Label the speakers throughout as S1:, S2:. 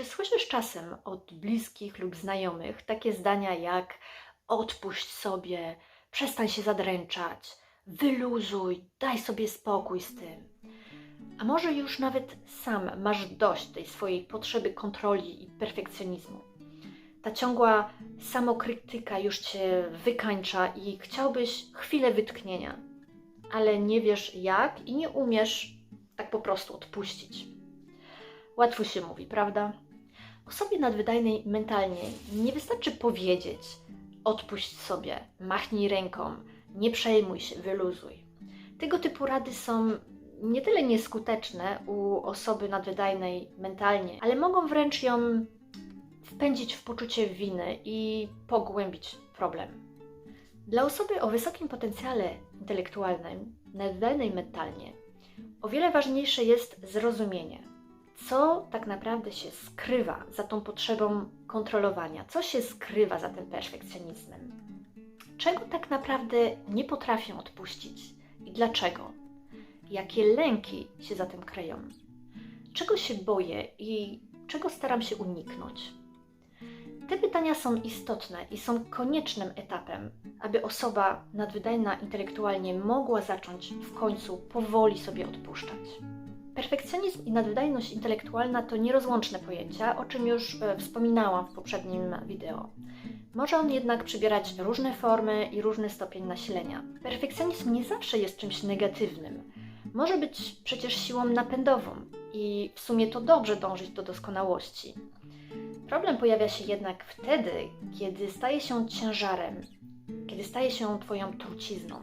S1: Czy słyszysz czasem od bliskich lub znajomych takie zdania jak odpuść sobie, przestań się zadręczać, wyluzuj, daj sobie spokój z tym? A może już nawet sam masz dość tej swojej potrzeby kontroli i perfekcjonizmu? Ta ciągła samokrytyka już cię wykańcza i chciałbyś chwilę wytchnienia, ale nie wiesz jak i nie umiesz tak po prostu odpuścić. Łatwo się mówi, prawda? Osobie nadwydajnej mentalnie nie wystarczy powiedzieć: odpuść sobie, machnij ręką, nie przejmuj się, wyluzuj. Tego typu rady są nie tyle nieskuteczne u osoby nadwydajnej mentalnie, ale mogą wręcz ją wpędzić w poczucie winy i pogłębić problem. Dla osoby o wysokim potencjale intelektualnym, nadwydajnej mentalnie, o wiele ważniejsze jest zrozumienie, co tak naprawdę się skrywa za tą potrzebą kontrolowania, co się skrywa za tym perfekcjonizmem, czego tak naprawdę nie potrafią odpuścić? I dlaczego, jakie lęki się za tym kryją, czego się boję i czego staram się uniknąć. Te pytania są istotne i są koniecznym etapem, aby osoba nadwydajna intelektualnie mogła zacząć w końcu powoli sobie odpuszczać. Perfekcjonizm i nadwydajność intelektualna to nierozłączne pojęcia, o czym już e, wspominałam w poprzednim wideo. Może on jednak przybierać różne formy i różny stopień nasilenia. Perfekcjonizm nie zawsze jest czymś negatywnym. Może być przecież siłą napędową i w sumie to dobrze dążyć do doskonałości. Problem pojawia się jednak wtedy, kiedy staje się ciężarem, kiedy staje się Twoją trucizną.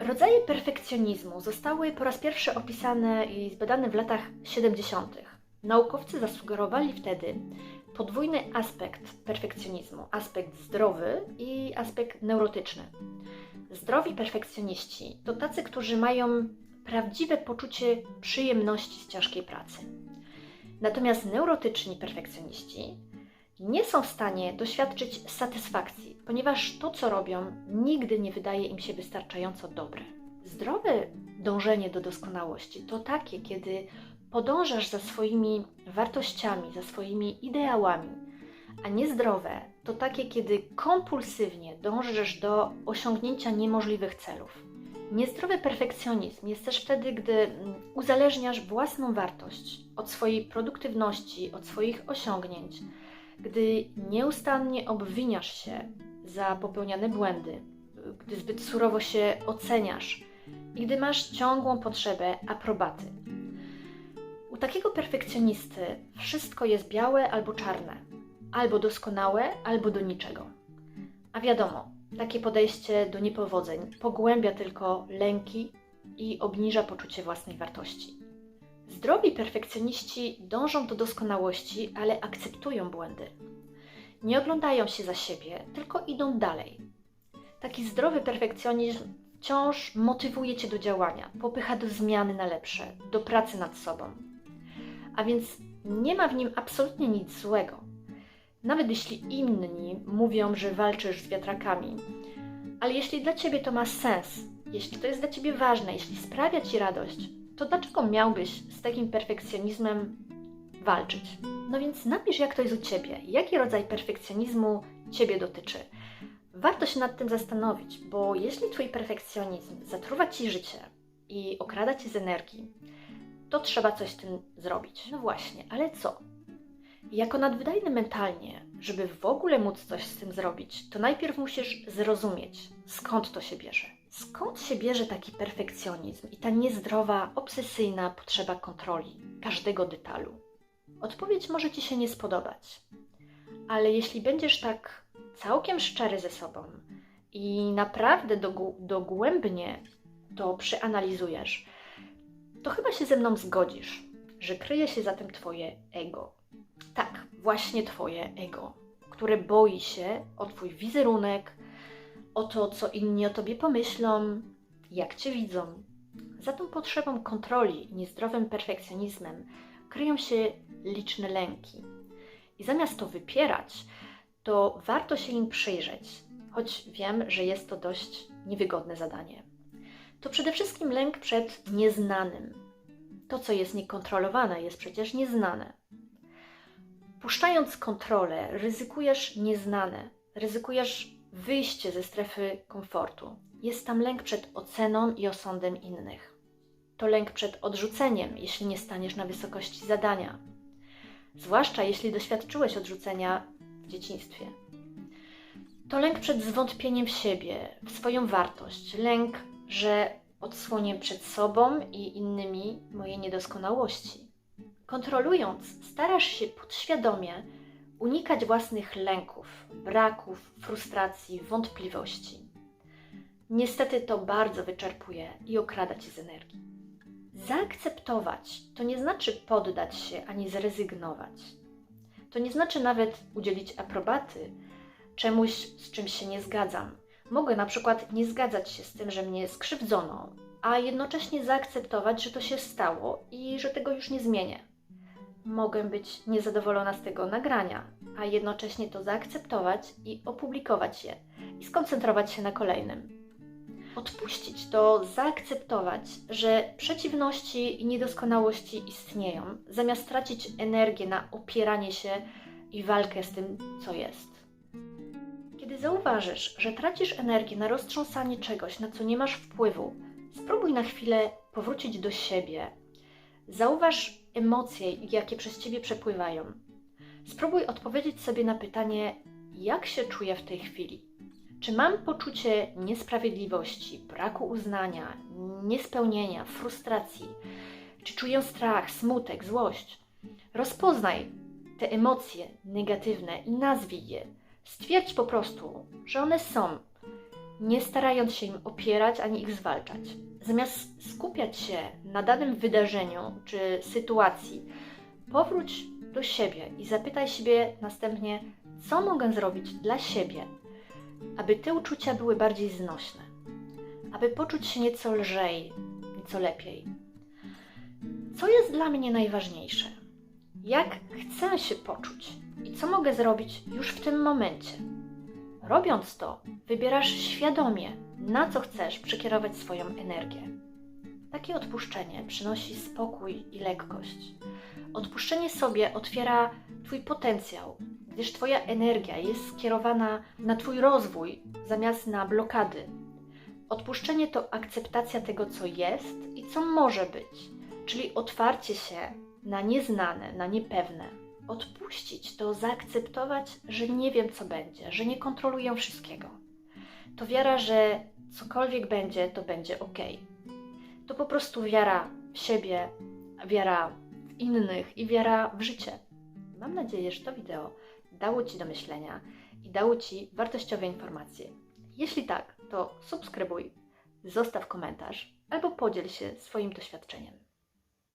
S1: Rodzaje perfekcjonizmu zostały po raz pierwszy opisane i zbadane w latach 70. Naukowcy zasugerowali wtedy podwójny aspekt perfekcjonizmu: aspekt zdrowy i aspekt neurotyczny. Zdrowi perfekcjoniści to tacy, którzy mają prawdziwe poczucie przyjemności z ciężkiej pracy. Natomiast neurotyczni perfekcjoniści nie są w stanie doświadczyć satysfakcji, ponieważ to, co robią, nigdy nie wydaje im się wystarczająco dobre. Zdrowe dążenie do doskonałości to takie, kiedy podążasz za swoimi wartościami, za swoimi ideałami, a niezdrowe to takie, kiedy kompulsywnie dążysz do osiągnięcia niemożliwych celów. Niezdrowy perfekcjonizm jest też wtedy, gdy mm, uzależniasz własną wartość od swojej produktywności, od swoich osiągnięć, gdy nieustannie obwiniasz się za popełniane błędy, gdy zbyt surowo się oceniasz i gdy masz ciągłą potrzebę aprobaty. U takiego perfekcjonisty wszystko jest białe albo czarne, albo doskonałe, albo do niczego. A wiadomo, takie podejście do niepowodzeń pogłębia tylko lęki i obniża poczucie własnej wartości. Zdrowi perfekcjoniści dążą do doskonałości, ale akceptują błędy. Nie oglądają się za siebie, tylko idą dalej. Taki zdrowy perfekcjonizm wciąż motywuje cię do działania, popycha do zmiany na lepsze, do pracy nad sobą. A więc nie ma w nim absolutnie nic złego. Nawet jeśli inni mówią, że walczysz z wiatrakami, ale jeśli dla ciebie to ma sens, jeśli to jest dla ciebie ważne, jeśli sprawia ci radość, to dlaczego miałbyś z takim perfekcjonizmem walczyć? No więc napisz, jak to jest u ciebie, jaki rodzaj perfekcjonizmu ciebie dotyczy. Warto się nad tym zastanowić, bo jeśli twój perfekcjonizm zatruwa ci życie i okrada cię z energii, to trzeba coś z tym zrobić. No właśnie, ale co? Jako nadwydajny mentalnie, żeby w ogóle móc coś z tym zrobić, to najpierw musisz zrozumieć, skąd to się bierze. Skąd się bierze taki perfekcjonizm i ta niezdrowa, obsesyjna potrzeba kontroli każdego detalu? Odpowiedź może Ci się nie spodobać, ale jeśli będziesz tak całkiem szczery ze sobą i naprawdę dogłębnie to przeanalizujesz, to chyba się ze mną zgodzisz, że kryje się za tym Twoje ego. Tak, właśnie Twoje ego, które boi się o Twój wizerunek, o to, co inni o Tobie pomyślą, jak Cię widzą. Za tą potrzebą kontroli, niezdrowym perfekcjonizmem kryją się liczne lęki. I zamiast to wypierać, to warto się im przyjrzeć, choć wiem, że jest to dość niewygodne zadanie. To przede wszystkim lęk przed nieznanym. To, co jest niekontrolowane, jest przecież nieznane. Puszczając kontrolę, ryzykujesz nieznane, ryzykujesz wyjście ze strefy komfortu. Jest tam lęk przed oceną i osądem innych. To lęk przed odrzuceniem, jeśli nie staniesz na wysokości zadania. Zwłaszcza jeśli doświadczyłeś odrzucenia w dzieciństwie. To lęk przed zwątpieniem w siebie, w swoją wartość, lęk, że odsłonię przed sobą i innymi moje niedoskonałości. Kontrolując, starasz się podświadomie unikać własnych lęków, braków, frustracji, wątpliwości. Niestety to bardzo wyczerpuje i okrada cię z energii. Zaakceptować to nie znaczy poddać się ani zrezygnować. To nie znaczy nawet udzielić aprobaty czemuś, z czym się nie zgadzam. Mogę na przykład nie zgadzać się z tym, że mnie skrzywdzono, a jednocześnie zaakceptować, że to się stało i że tego już nie zmienię. Mogę być niezadowolona z tego nagrania, a jednocześnie to zaakceptować i opublikować je i skoncentrować się na kolejnym. Odpuścić to zaakceptować, że przeciwności i niedoskonałości istnieją, zamiast tracić energię na opieranie się i walkę z tym, co jest. Kiedy zauważysz, że tracisz energię na roztrząsanie czegoś, na co nie masz wpływu, spróbuj na chwilę powrócić do siebie. Zauważ emocje, jakie przez ciebie przepływają. Spróbuj odpowiedzieć sobie na pytanie, jak się czuję w tej chwili. Czy mam poczucie niesprawiedliwości, braku uznania, niespełnienia, frustracji? Czy czuję strach, smutek, złość? Rozpoznaj te emocje negatywne i nazwij je. Stwierdź po prostu, że one są, nie starając się im opierać ani ich zwalczać. Zamiast skupiać się na danym wydarzeniu czy sytuacji, powróć do siebie i zapytaj siebie następnie, co mogę zrobić dla siebie, aby te uczucia były bardziej znośne, aby poczuć się nieco lżej, nieco lepiej. Co jest dla mnie najważniejsze? Jak chcę się poczuć i co mogę zrobić już w tym momencie? Robiąc to, wybierasz świadomie, na co chcesz przekierować swoją energię. Takie odpuszczenie przynosi spokój i lekkość. Odpuszczenie sobie otwiera Twój potencjał, gdyż Twoja energia jest skierowana na Twój rozwój zamiast na blokady. Odpuszczenie to akceptacja tego, co jest i co może być, czyli otwarcie się na nieznane, na niepewne. Odpuścić to zaakceptować, że nie wiem, co będzie, że nie kontroluję wszystkiego. To wiara, że cokolwiek będzie, to będzie ok. To po prostu wiara w siebie, wiara w innych i wiara w życie. Mam nadzieję, że to wideo dało Ci do myślenia i dało Ci wartościowe informacje. Jeśli tak, to subskrybuj, zostaw komentarz albo podziel się swoim doświadczeniem.